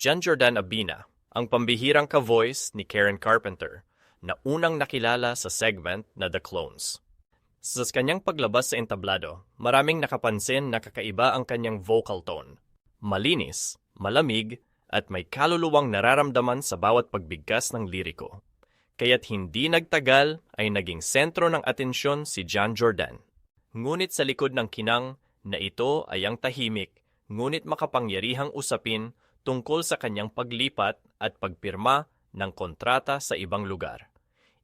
John Jordan Abina, ang pambihirang ka-voice ni Karen Carpenter na unang nakilala sa segment na The Clones. Sa kanyang paglabas sa entablado, maraming nakapansin na kakaiba ang kanyang vocal tone. Malinis, malamig, at may kaluluwang nararamdaman sa bawat pagbigkas ng liriko. Kaya't hindi nagtagal ay naging sentro ng atensyon si John Jordan. Ngunit sa likod ng kinang na ito ay ang tahimik, ngunit makapangyarihang usapin tungkol sa kanyang paglipat at pagpirma ng kontrata sa ibang lugar.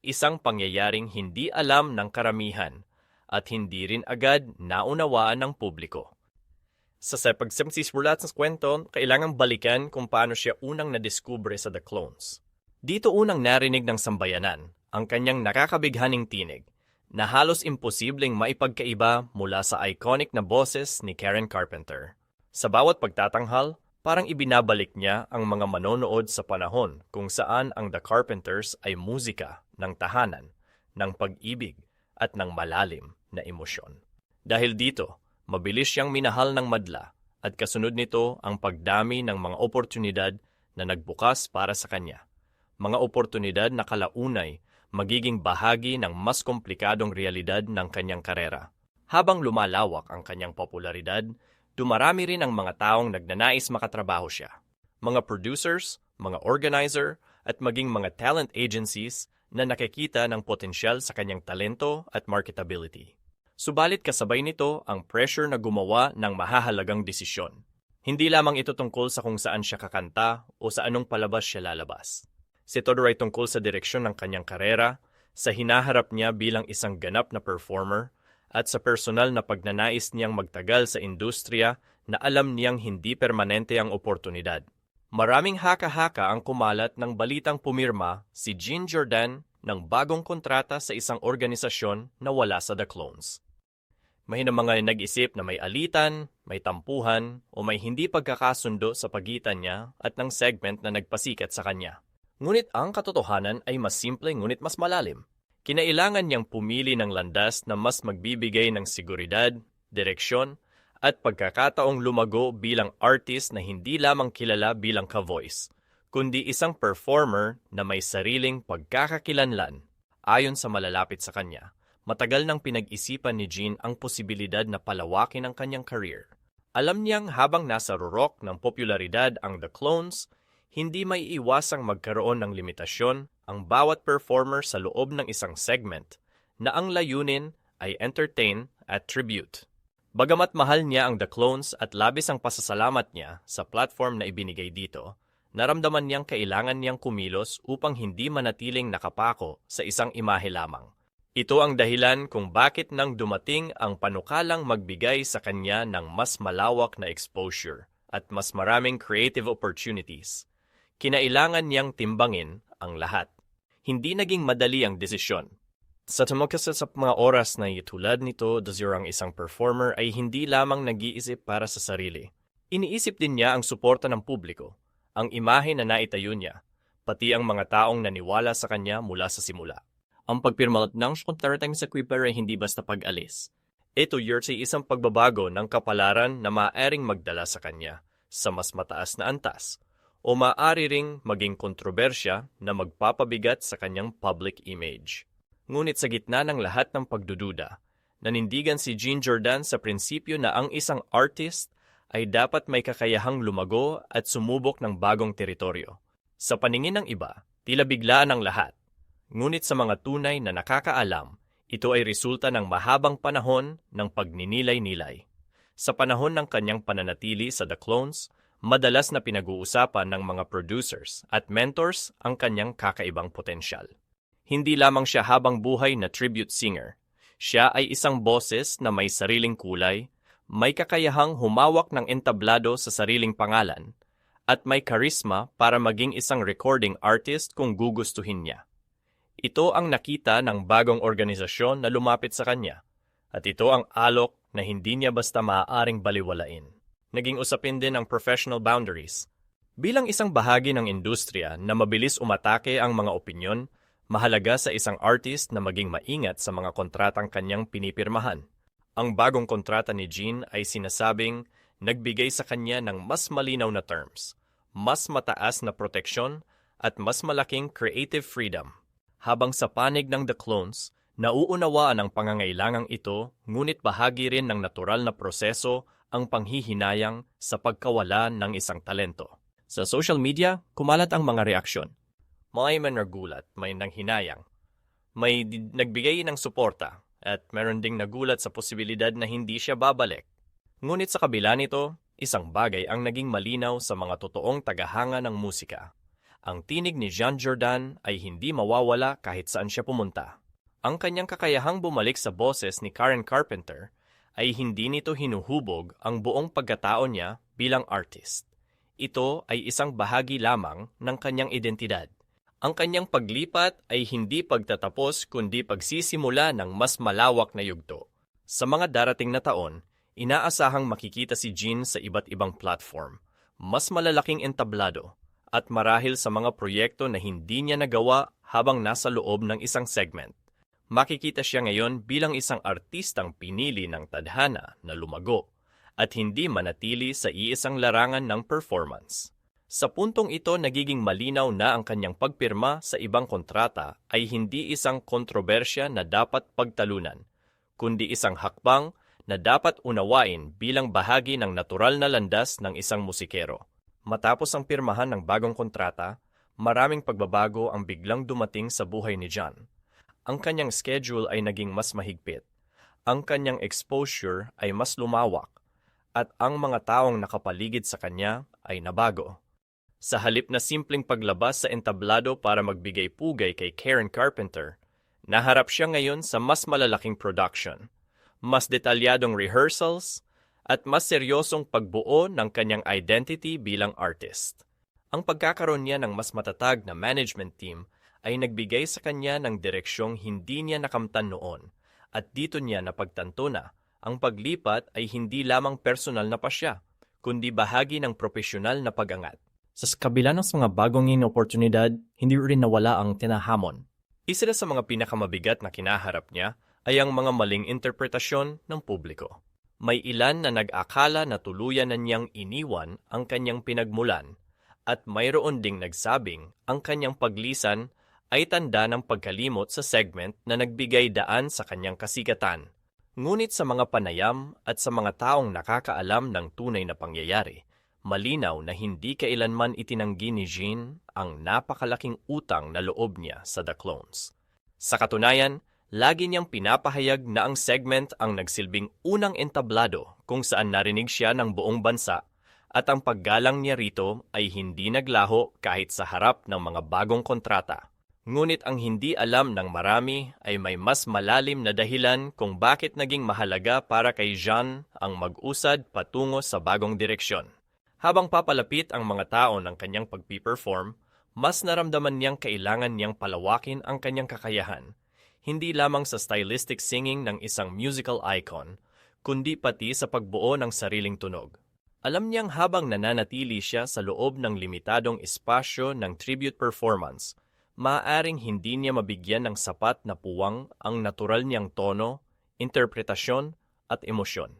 Isang pangyayaring hindi alam ng karamihan at hindi rin agad naunawaan ng publiko. Sa pagsimsismulat sa kwento, kailangang balikan kung paano siya unang nadiskubre sa The Clones. Dito unang narinig ng sambayanan ang kanyang nakakabighaning tinig na halos imposibleng maipagkaiba mula sa iconic na boses ni Karen Carpenter. Sa bawat pagtatanghal, parang ibinabalik niya ang mga manonood sa panahon kung saan ang The Carpenters ay musika ng tahanan, ng pag-ibig at ng malalim na emosyon. Dahil dito, mabilis siyang minahal ng madla at kasunod nito ang pagdami ng mga oportunidad na nagbukas para sa kanya. Mga oportunidad na kalaunay magiging bahagi ng mas komplikadong realidad ng kanyang karera. Habang lumalawak ang kanyang popularidad, dumarami rin ang mga taong nagnanais makatrabaho siya. Mga producers, mga organizer, at maging mga talent agencies na nakikita ng potensyal sa kanyang talento at marketability. Subalit kasabay nito ang pressure na gumawa ng mahahalagang desisyon. Hindi lamang ito tungkol sa kung saan siya kakanta o sa anong palabas siya lalabas. Si Todor ay tungkol sa direksyon ng kanyang karera, sa hinaharap niya bilang isang ganap na performer, at sa personal na pagnanais niyang magtagal sa industriya na alam niyang hindi permanente ang oportunidad. Maraming haka-haka ang kumalat ng balitang pumirma si Jean Jordan ng bagong kontrata sa isang organisasyon na wala sa The Clones. May na mga nag-isip na may alitan, may tampuhan, o may hindi pagkakasundo sa pagitan niya at ng segment na nagpasikat sa kanya. Ngunit ang katotohanan ay mas simple ngunit mas malalim. Kinailangan niyang pumili ng landas na mas magbibigay ng seguridad, direksyon, at pagkakataong lumago bilang artist na hindi lamang kilala bilang ka-voice, kundi isang performer na may sariling pagkakakilanlan ayon sa malalapit sa kanya. Matagal nang pinag-isipan ni Jean ang posibilidad na palawakin ang kanyang career. Alam niyang habang nasa rurok ng popularidad ang The Clones, hindi may iwasang magkaroon ng limitasyon ang bawat performer sa loob ng isang segment na ang layunin ay entertain at tribute. Bagamat mahal niya ang The Clones at labis ang pasasalamat niya sa platform na ibinigay dito, naramdaman niyang kailangan niyang kumilos upang hindi manatiling nakapako sa isang imahe lamang. Ito ang dahilan kung bakit nang dumating ang panukalang magbigay sa kanya ng mas malawak na exposure at mas maraming creative opportunities. Kinailangan niyang timbangin ang lahat hindi naging madali ang desisyon. Sa tumukasa sa mga oras na tulad nito, Dazir ang isang performer ay hindi lamang nag-iisip para sa sarili. Iniisip din niya ang suporta ng publiko, ang imahe na naitayo niya, pati ang mga taong naniwala sa kanya mula sa simula. Ang pagpirma ng kontrating sa Kuiper ay hindi basta pag-alis. Ito ay isang pagbabago ng kapalaran na maaaring magdala sa kanya sa mas mataas na antas o maaari ring maging kontrobersya na magpapabigat sa kanyang public image. Ngunit sa gitna ng lahat ng pagdududa, nanindigan si Jean Jordan sa prinsipyo na ang isang artist ay dapat may kakayahang lumago at sumubok ng bagong teritoryo. Sa paningin ng iba, tila biglaan ang lahat. Ngunit sa mga tunay na nakakaalam, ito ay resulta ng mahabang panahon ng pagninilay-nilay. Sa panahon ng kanyang pananatili sa The Clones, madalas na pinag-uusapan ng mga producers at mentors ang kanyang kakaibang potensyal. Hindi lamang siya habang buhay na tribute singer. Siya ay isang boses na may sariling kulay, may kakayahang humawak ng entablado sa sariling pangalan, at may karisma para maging isang recording artist kung gugustuhin niya. Ito ang nakita ng bagong organisasyon na lumapit sa kanya, at ito ang alok na hindi niya basta maaaring baliwalain naging usapin din ang professional boundaries. Bilang isang bahagi ng industriya na mabilis umatake ang mga opinyon, mahalaga sa isang artist na maging maingat sa mga kontratang kanyang pinipirmahan. Ang bagong kontrata ni Jean ay sinasabing nagbigay sa kanya ng mas malinaw na terms, mas mataas na proteksyon at mas malaking creative freedom. Habang sa panig ng The Clones, nauunawaan ang pangangailangang ito ngunit bahagi rin ng natural na proseso ang panghihinayang sa pagkawala ng isang talento. Sa social media, kumalat ang mga reaksyon. May man nagulat, may nanghinayang. May nagbigay ng suporta at meron ding nagulat sa posibilidad na hindi siya babalik. Ngunit sa kabila nito, isang bagay ang naging malinaw sa mga totoong tagahanga ng musika. Ang tinig ni Jean Jordan ay hindi mawawala kahit saan siya pumunta. Ang kanyang kakayahang bumalik sa boses ni Karen Carpenter ay hindi nito hinuhubog ang buong pagkatao niya bilang artist. Ito ay isang bahagi lamang ng kanyang identidad. Ang kanyang paglipat ay hindi pagtatapos kundi pagsisimula ng mas malawak na yugto. Sa mga darating na taon, inaasahang makikita si Jean sa iba't ibang platform, mas malalaking entablado, at marahil sa mga proyekto na hindi niya nagawa habang nasa loob ng isang segment. Makikita siya ngayon bilang isang artistang pinili ng tadhana na lumago at hindi manatili sa iisang larangan ng performance. Sa puntong ito nagiging malinaw na ang kanyang pagpirma sa ibang kontrata ay hindi isang kontrobersya na dapat pagtalunan, kundi isang hakbang na dapat unawain bilang bahagi ng natural na landas ng isang musikero. Matapos ang pirmahan ng bagong kontrata, maraming pagbabago ang biglang dumating sa buhay ni John. Ang kanyang schedule ay naging mas mahigpit. Ang kanyang exposure ay mas lumawak at ang mga taong nakapaligid sa kanya ay nabago. Sa halip na simpleng paglabas sa entablado para magbigay pugay kay Karen Carpenter, naharap siya ngayon sa mas malalaking production, mas detalyadong rehearsals, at mas seryosong pagbuo ng kanyang identity bilang artist. Ang pagkakaroon niya ng mas matatag na management team ay nagbigay sa kanya ng direksyong hindi niya nakamtan noon at dito niya napagtanto na ang paglipat ay hindi lamang personal na pasya, kundi bahagi ng profesional na pag-angat. Sa kabila ng mga bagong in oportunidad, hindi rin nawala ang tinahamon. Isa sa mga pinakamabigat na kinaharap niya ay ang mga maling interpretasyon ng publiko. May ilan na nag-akala na tuluyan na niyang iniwan ang kanyang pinagmulan at mayroon ding nagsabing ang kanyang paglisan ay tanda ng pagkalimot sa segment na nagbigay daan sa kanyang kasikatan. Ngunit sa mga panayam at sa mga taong nakakaalam ng tunay na pangyayari, malinaw na hindi kailanman itinanggi ni Jean ang napakalaking utang na loob niya sa The Clones. Sa katunayan, lagi niyang pinapahayag na ang segment ang nagsilbing unang entablado kung saan narinig siya ng buong bansa at ang paggalang niya rito ay hindi naglaho kahit sa harap ng mga bagong kontrata. Ngunit ang hindi alam ng marami ay may mas malalim na dahilan kung bakit naging mahalaga para kay Jean ang mag-usad patungo sa bagong direksyon. Habang papalapit ang mga tao ng kanyang pagpiperform, mas naramdaman niyang kailangan niyang palawakin ang kanyang kakayahan, hindi lamang sa stylistic singing ng isang musical icon, kundi pati sa pagbuo ng sariling tunog. Alam niyang habang nananatili siya sa loob ng limitadong espasyo ng tribute performance, maaaring hindi niya mabigyan ng sapat na puwang ang natural niyang tono, interpretasyon at emosyon.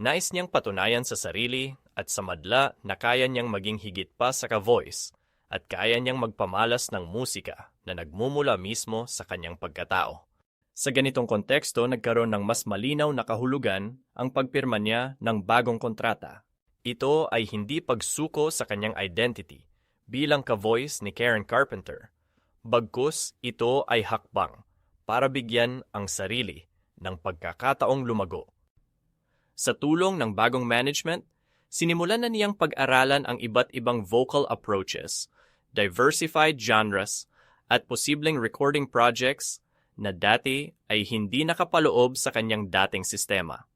Nais niyang patunayan sa sarili at sa madla na kaya niyang maging higit pa sa ka-voice at kaya niyang magpamalas ng musika na nagmumula mismo sa kanyang pagkatao. Sa ganitong konteksto, nagkaroon ng mas malinaw na kahulugan ang pagpirma niya ng bagong kontrata. Ito ay hindi pagsuko sa kanyang identity bilang ka-voice ni Karen Carpenter. Bagkus, ito ay hakbang para bigyan ang sarili ng pagkakataong lumago. Sa tulong ng bagong management, sinimulan na niyang pag-aralan ang iba't ibang vocal approaches, diversified genres, at posibleng recording projects na dati ay hindi nakapaloob sa kanyang dating sistema.